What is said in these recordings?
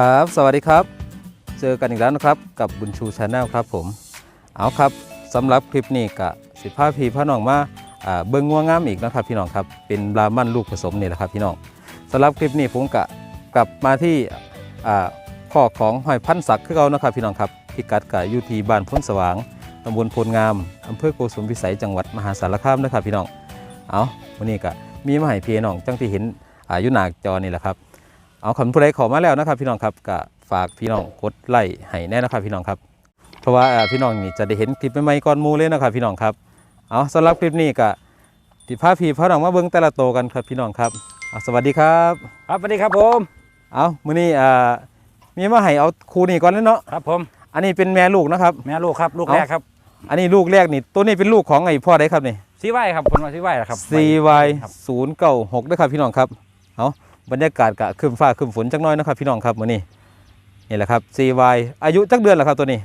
ครับ สวัสดีครับ เจอกันอีกแล้วนะครับกับบุญชูชาแนลครับผม เอาครับสำหรับคลิปนี้กะสิพาพีพระน้องมาเบิ้งงัวงามอีกนะครับพี่น้องครับ เป็นบรามันลูกผสมนี่แหละครับพี่น้องสำหรับคลิปนี้ผมกะกลับมาที่ข้อของหอยพันศักดิ์คือเรานะครับพี่น้องครับพิกัดกะอยู่ที่บ้านพ้นสว่างตำบลโพลงามอำเภอโกสุมพิสัยจังหวัดมหาสารคามนะครับพี่น้อง เอาวันนี้กะมีมาให้พี่น้องจังที่เห็นอายุหนาจอนี่แหละครับ เอาคำผู้ใดขอมาแล้วนะครับ พี่น้องครับก็ฝากพี่น้องกดไลค์ให้แน่นะครับพี่น้องครับ เพราะว่าอ่าพี่น้องนี่จะได้เห็นคลิปใหม่ๆก่อนหมูเลยนะครับ พี่น้องครับเอาสำหรับคลิปนี้ก็ติพาพี่พาน้องมาเบิ่งแต่ละโตวกันครับพี่น้องครับเอาสวัสดีครับ ครับสวัสดีครับผมเอามื้อนี้อ่ามีมาให้เอาคู่นี้ก่อนเลยเนาะครับผม อันนี้เป็นแม่ลูกนะครับ แม่ลูกครับ ลูกเอ้าแรกครับ อันนี้ลูกแรกนี่ตัวนี้เป็นลูกของไอ้พ่อได้ครับนี่ซีไว้ครับคนว่าซีไว้เหรอครับ CY ครับ0 9 6ด้วยครับพี่น้องครับเอา บรรยากาศกะครึมฟ้าครึมฝนจักหน้อยนะครับพี่น้องครับมื้อนี้นี่แหละครับ CY อายุจักเดือนแล้วครับตัวนี้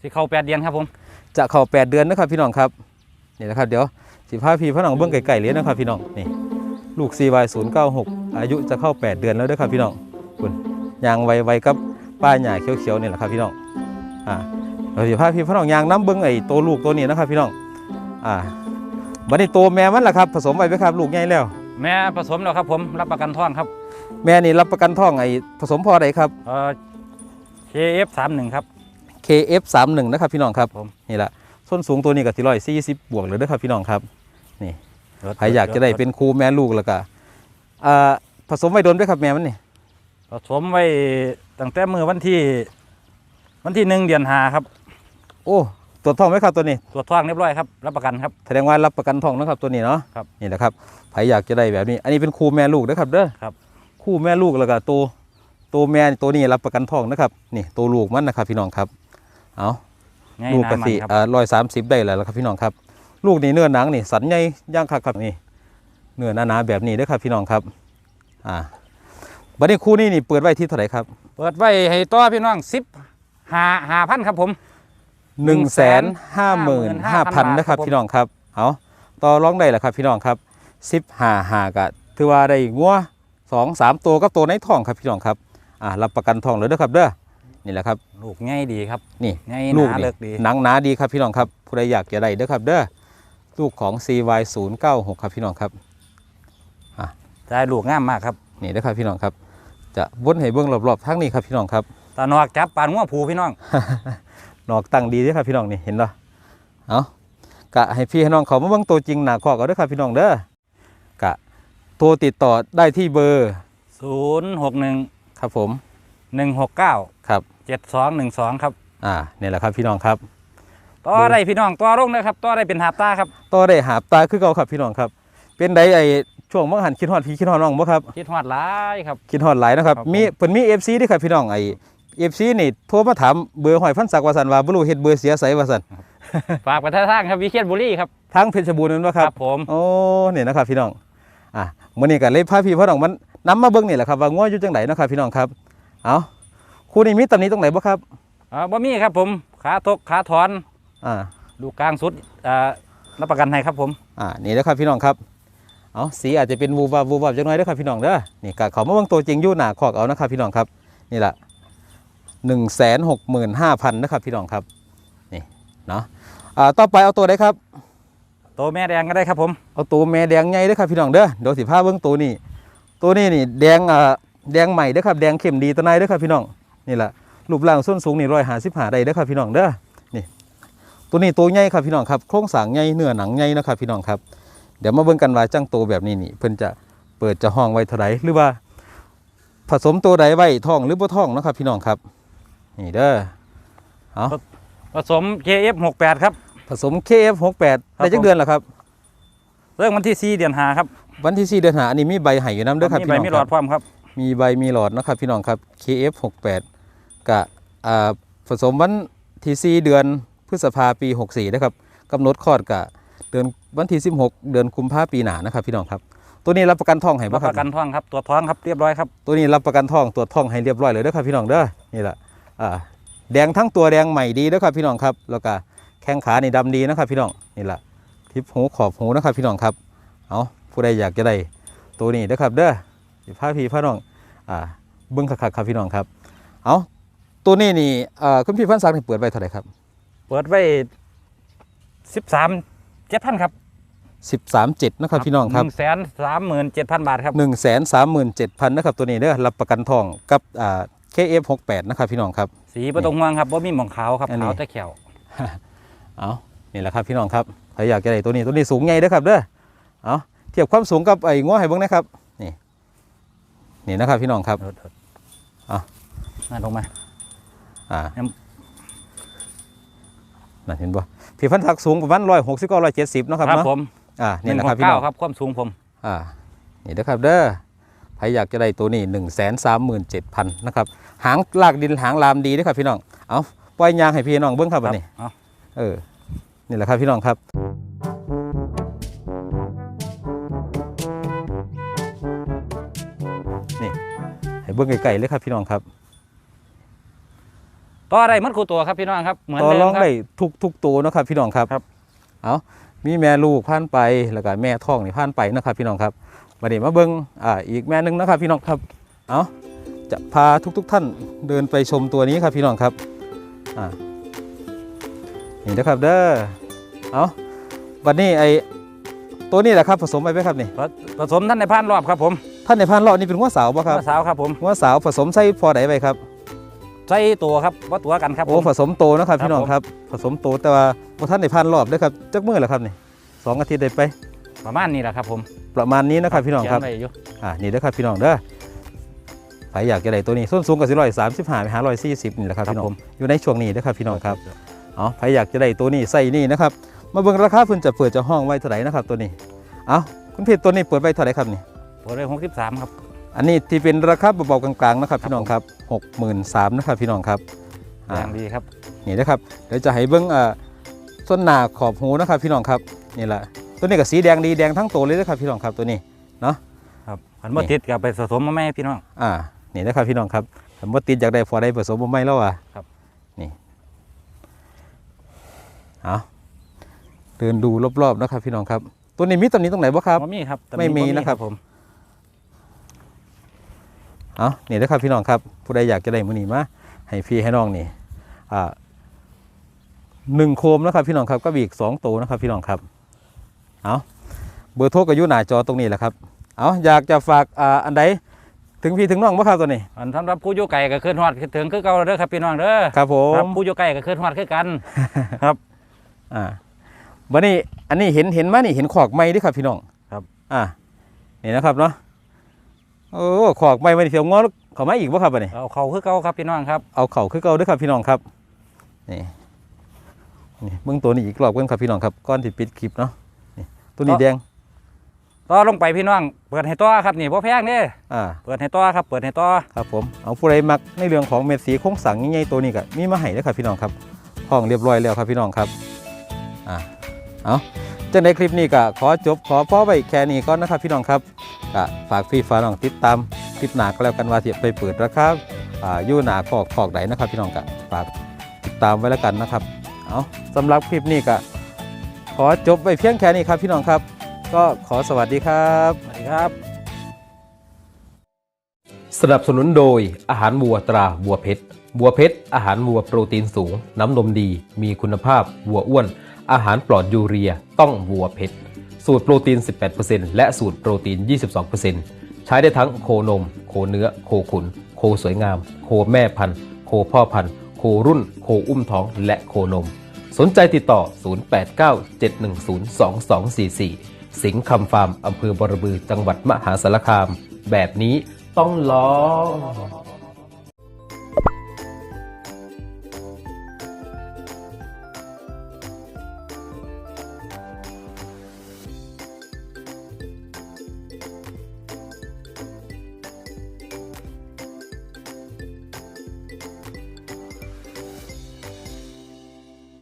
สีเขาแปดเดือนครับผม จะเข้า8เดือนนะครับพี่น้องครับนี่แหละครับเดี๋ยวสิพาพี่พี่น้องเบิ่งไก่ๆเลยนะครับพี่น้องนี่ลูก CY 0 9 6อายุจะเข้า 8 เดือนแล้วเด้อครับพี่น้องคุณยางไวๆกับป้าหญ้าเขียวๆนี่แหละครับพี่น้องอ่าเราสิพาพี่พี่น้องยางน้ำเบิ่งไอ้ตัวลูกตัวนี้นะครับพี่น้องอ่าบัดนี้ตัวแม่มันล่ะครับ ผสมไว้ไหมครับ ลูกใหญ่แล้ว แม่ผสมแล้วครับผมรับประกันท้องครับแม่นี่รับประกันท้องไอ้ผสมพอใดครับ เอ่อ KF 3 1ครับ KF31 นะครับพี่น้องครับผม นี่แหละส้นสูงตัวนี้ก็ที่ร้อยสี่สิบบวกเลยเด้อครับพี่น้องครับใครอยากจะได้เป็นครูแม่ลูกแล้วก็อ่าผสมไว้โดนด้วยครับแม่มันนี่ผสมไว้ตั้งแต่มือวันที่ วันที่หนึ่งเดือนหาครับ โอ้ ตรวจท้องไหมครับตัวนี้ ตรวจท้องเรียบร้อยครับ รับประกันครับ แสดงว่ารับประกันท้องนะครับตัวนี้เนาะครับนี่แหละครับใครอยากจะได้แบบนี้ อันนี้เป็นครูแม่ลูกนะครับเด้อครับ คู่แม่ลูกแล้วก็ตัวตัวแม่นี่ตัวนี้รับประกันท้องนะครับนี่ตัวลูกมันนะครับพี่น้องครับเอาง่ายลูกนากระมันสีครับร้อยสามสิบได้แล้วล่ะครับพี่น้องครับ ลูกนี่เนื้อหนังนี่สันใหญ่ย่างคักครับนี่เนื้อหนาๆแบบนี้เด้อครับพี่น้องครับอ่าบัดนี้คู่นี้นี่เปิดไว้ที่เท่าไหร่ครับ เปิดไว้ให้ต่อพี่น้องสิบหาหาพันครับผม หนึ่งแสนห้าหมื่นห้าพัน155,000นะครับครับผมพี่น้องครับเอาต่อร้องได้แหละครับพี่น้องครับสิบห้าหากะถือว่าได้งัวสองสามตัวกับตัวในท้องครับพี่น้องครับอ่ารับประกันทองเลยเด้อครับเด้อนี่แหละครับลูกง่ายดีครับนี่ง่ายลูกหนานี่เลิกดีหนังหนาดีครับพี่น้องครับผู้ใดอยากจะได้เด้อครับเด้อลูกของ CY 0 9 6 ครับพี่น้องครับได้ลูกงามมากครับนี่เด้อครับพี่น้องครับ จะวนให้เบื้องรอบๆทั้งนี้ครับพี่น้องครับตานอกจับปานงัวผูพี่น้อง นอกตั้งดีเด้อครับพี่น้องนี่เห็นเนาะเอากะให้พี่ให้น้องเขามาเบิ่งตัวจริงหน้าคอกเอาเด้อครับพี่น้องเด้อกะโทรติดต่อได้ที่เบอร์ศูนย์หกหนึ่งครับผมหนึ่งหกเก้าครับเจ็ดสองหนึ่งสองครับอ่านี่แหละครับพี่น้องครับต่อได้พี่น้องต่อลงนะครับต่อได้เป็นหาบตาครับต่อได้หาบตาคือเก่าครับพี่น้องครับ เป็นไดไอ้ช่วงเมื่อหันคิดฮอดพี่คิดฮอดน้องบ่ครับคิดฮอดหลายครับคิดฮอดหลายนะครับครับผมมีเพิ่นมี FC ด้วยครับพี่น้องไอ้ FC นี่โทรมาถามเบอร์หอยพันศักดิ์ว่าซั่นว่าบ่รู้เฮ็ดเบอร์เสียไสว่าซั่นฝากไปทางครับวิเชียรบุรีครับทางเพชรบูรณ์นั่นบ่ครับผมโอ้นี่นะครับพี่น้องอะมื้อนี้ก็เลยพาพี่พ่อน้องมันนำมาเบิ่งนี่แหละครับว่างัวอยู่จังไดเนาะครับพี่น้องครับเอาคู่นี้มีตำหนิตรงไหนบ่ครับอ่าบ่มีครับผมขาทกขาถอนอ่าลูกกลางสุดอ่ารับประกันให้ครับผมอ่านี่นะครับพี่น้องครับเอาสีอาจจะเป็นวูบวาบวูบวาบจังน้อยเด้อครับพี่น้องเด้อนี่ก็เขามาเบิ่งตัวจริงอยู่หน้าคอกเอานะครับพี่น้องครับนี่ล่ะ 165,000นะครับพี่น้องครับนี่เนาะอ่าต่อไปเอาตัวใดครับโตแม่แดงก็ได้ครับผมเอาตัวแม่แดงใหญ่เด้อครับพี่น้องเด้อเดี๋ยวสิพาเบิ่งตัวนี้ตัวนี้นี่แดงอ่าแดงใหม่เด้อครับแดงเข้มดีตัวไหนายเด้อครับพี่น้องนี่แหละรูปร่างส้นสูงนี่ร้อยหาสิบหาได้เด้อครับพี่น้องเด้อนี่ตัวนี้ตัวใหญ่ครับพี่น้องครับโครงสร้างใหญ่เนื้อหนังใหญ่นะครับพี่น้องครับ เดี๋ยวมาเบิ่งกันว่าจ้างโตวแบบนี้นี่เพิ่นจะเปิดจะห้องไว้เท่าไหร่หรือว่า ผสมตัวใดไว้ท้องหรือบ่ท้องเนาะครับพี่น้องครับ นี่เด้อเอาผสม KF 68 ครับ ผสม KF68 ได้จักเดือนแล้วครับเรื่องวันที่ 4 เดือนหาครับ วันที่ 4 เดือนหาอันนี้มีใบให้อยู่นํเด้อครับมีพี่ใบน้องมีคหลอรัดบพร้อมครับมีใบมีหลอดนะครับพี่น้องครับ KF68 กะอ่าผสมวันที่4เดือนพฤษภาปี 64นะครับกำหนดคลอดกะเดือนวันที่ 16 เดือนกุมภาปีหน้านะครับพี่น้องครับ ตัวนี้รับประกันท้องให้รับ่บครัปบระกันท้องครับตรวจท้องครับเรียบร้อยครับ ตัวนี้รับประกันท้องตรวจท้องให้เรียบร้อยเลยเด้อครับพี่น้องเด้อนี่แหละอ่า แดงทั้งตัวแดงใหม่ดีเด้อครับพี่น้องครับ แล้วก็แข้งขานี่ดำดีนะครับพี่น้องนี่แหละทิพหูขอบหูนะครับพี่น้องครับเอาผู้ใดอยากจะได้ตัวนี้เด้อครับเด้อสิพาพี่พาน้องอ่าเบิ้งคักๆครับพี่น้องครับเอาตัวนี้นี่เอ่อคุณพี่พันศักดิ์นี่เปิดไว้เท่าไหร่ครับ เปิดไว้สิบสามเจ็ดพันครับ13.7นะครับพี่น้องครับหนึ่งแสนสามหมื่นเจ็ดพันบาทครับ1 3 7 0 0 0นะครับตัวนี้เด้อรับประกันทองกับอ่า KF68 นะครับพี่น้องครับ สีประตงห่วงครับว่ามีหมองขาวครับอันนี้ ขาวแต่แขวเอานี่แหละครับพี่น้องครับใครอยากจะได้ตัวนี้ตัวนี้สูงใหญ่เด้อครับเด้อเอาเทียบความสูงกับไอ้ง้อให้เบิ่งนะครับนี่นี่นะครับพี่น้องครับเออเออเอามาลงมา อ่าเอิ่มนั่นเห็นบ่พี่พันศักดิ์สูงประมาณร้อยหกสิบก็ร้อยเจ็ดสิบนาะครับครับเนาะผมอ่าหนี่นึ่งแหละหครับกพี่น้เก้าองครับความสูงผมอ่านี่นะครับเด้อ ใครอยากจะได้ตัวนี้หนึ่งแสนสามหมื่นเจ็ดพันนะครับหางลากดินหางลามดีเด้อครับพี่น้องเอาปล่อยยางให้พี่น้องเบิ้งครับคอัรันนี้เอาเออนี่แหละครับพี่น้องครับนี่ให้เบิ้งไกลๆเลยครับพี่น้องครับต่ออะไรมัดคู่ตัวครับพี่น้องครับเหมือนต่อเดิมรองครับได้ทุกทุกตัวนะครับพี่น้องครับครับเอามีแม่ลูกผ่านไปแล้วก็แม่ท้องนี่ผ่านไปนะครับพี่น้องครับ มาเดี๋ยวมาเบิ้งอ่าอีกแม่หนึงนะครับพี่น้องครับเอาจะพาทุกๆท่านเดินไปชมตัวนี้ครับพี่น้องครับอ่านี่นะครับเด้อเอาวันนี้ไอตัวนี้แหละครับผสมไปไหมครับนี่ผผสมท่านในพานรอบครับผมท่านในพันรอบนี่เป็นหัวสาวป่ะครับมะสาวครับผมหัวสาวผสมไส้พอไหนไปครับใส่ตัวครับว่าตัวกันครับโอ้ผมผสมโตนะครับครับพี่น้องครับผสมโตแต่ว่าบ่ท่านในพันรอบเด้อครับจักมือเหรอครับนี่สองอาทิตย์ได้ไปประมาณนี้แหละครับผม ประมาณนี้นะครับพี่น้องครับเขียไว้อยู่อ่านี่เด้อครับพี่น้องเด้อใครอยากจะได้ตัวนี้ส้นสูงกับสิร้อยสามสิบห้าไปหาร้อยสี่สิบนี่แหละครับพี่น้องอยู่ในช่วงนี้เด้อครับพี่น้องครับอ๋อใครอยากจะได้ตัวนี้ใส่นี่นะครับมาเบิ่งราคาเพิ่นจะเปิดจะห้องไว้เท่าไหร่นะครับตัวนี้เอาคุณพี่ตัวนี้เปิดไว้เท่าไหร่ครับนี่เปิดไว้หกสิบสามครับอันนี้ที่เป็นราคาเบาๆกลางๆนะครับพี่น้องครับหกหมื่นสามนะครับพี่น้องครับออ่าย่างดีครับนี่นะครับเดี๋ยวจะให้เบิ้งอ่าส้นหนาขอบหูนะครับพี่น้องครับนี่แหละ ตัวนี้ก็สีแดงดีแดงทั้งตัวเลยนะครับพี่น้องครับตัวนี้ครับขันบ่ติดกับไปผสมมาแม่พี่น้องอ่านี่นะครับพี่น้องครับผมว่าติดอยากได้พอได้ผสมบ่ไม่แล้วอะครับนี่เอาเดินดูรอบๆนะครับพี่น้องครับ ตัวนี้มีตำหนิตรงไหนบ่ครับบ่มีครับแต่ไม่มีนะครับผมเอานี่นะครับพี่น้องครับ ผู้ใดอยากจะได้มือนี้มาให้พี่ให้น้องนี่อ่าหนึ่งโคมนะครับพี่น้องครับก็บีกสองตัวนะครับพี่น้องครับ เอาเบอร์โทรก็อยู่หน้าจอตรงนี้แหละครับเอาอยากจะฝากอ่าอันใดถึงพี่ถึงน้องบ่ครับตัวนี้ อันสำหรับผู้อยู่ไก่ก็ขึ้นฮอดถึงคือเก่าเด้อครับพี่น้องเด้อครับผครับมผู้อยู่ไก่ก็ขึ้นฮอดคือกันอ่าวันนี้อันนี้เห็นเห็นมานี่เห็นขอกไม้ด้วยครับพี่น้องครับ อ่านี่นะครับเนาะโอ้ขอกไม้มาเที่ยวงอเขามาอีกบ่ครับอันนี้ เอาเขาคือเก่าครับพี่น้องครับ เอาเข่าคือเก่าด้วยครับพี่น้องครับนี่นี่เบื้องตัวนี้อีกรอบกันครับพี่น้องครับก้อนที่ปิดคลิปเนาะนี่ ตัวนี้แดงต่อลงไปพี่น้อง เปิดให้ต่อครับนี่บ่แพงเด้อ่าเปิดให้ต่อครับ เปิดให้ต่อครับผมเอาผู้ใดมักในเรื่องของเม็ดสีโค้งสังใหญ่ๆตัวนี้ก็มีมาให้ด้วยครับพี่น้องครับห้องเรียบร้อยแล้วครับพี่น้องครับอ่าเอาจังในคลิปนี้ก็ขอจบขอพ่อไปแค่นี้ก่อนนะครับ พี่น้องครับก็ฝากพี่ฝากน้องติดตามคลิปหน้าก็แล้วกันว่าจะไปเปิดราคาอ่าอยู่หนาขอกขอกไหนนะครับ พี่น้องก็ฝากติดตามไว้แล้วกันนะครับเอาสำหรับคลิปนี้ก็ข อจบไปเพียงแค่นี้ครับพี่น้องครับ ก็ขอสวัสดีครับ สวัสดีครับ สนับสนุนโดยอาหารวัวตราวัวเพชรวัวเพชรอาหารวัวโปรตีนสูง น้ำนมดี มีคุณภาพวัวอ้วน อาหารปลอดยูเรียต้องวัวเพชรสูตรโปรตีน 18%และสูตรโปรตีน 22%ใช้ได้ทั้งโคนม โคเนื้อ โคขุน โคสวยงาม โคแม่พันธุ์ โคพ่อพันธุ์ โครุ่น โคอุ้มท้อง และโคนม นใจติดต่อ 0897102244 สิงห์คำฟาร์มอำเภอบรบือจังหวัดมหาสารคาม แบบนี้ต้องลอง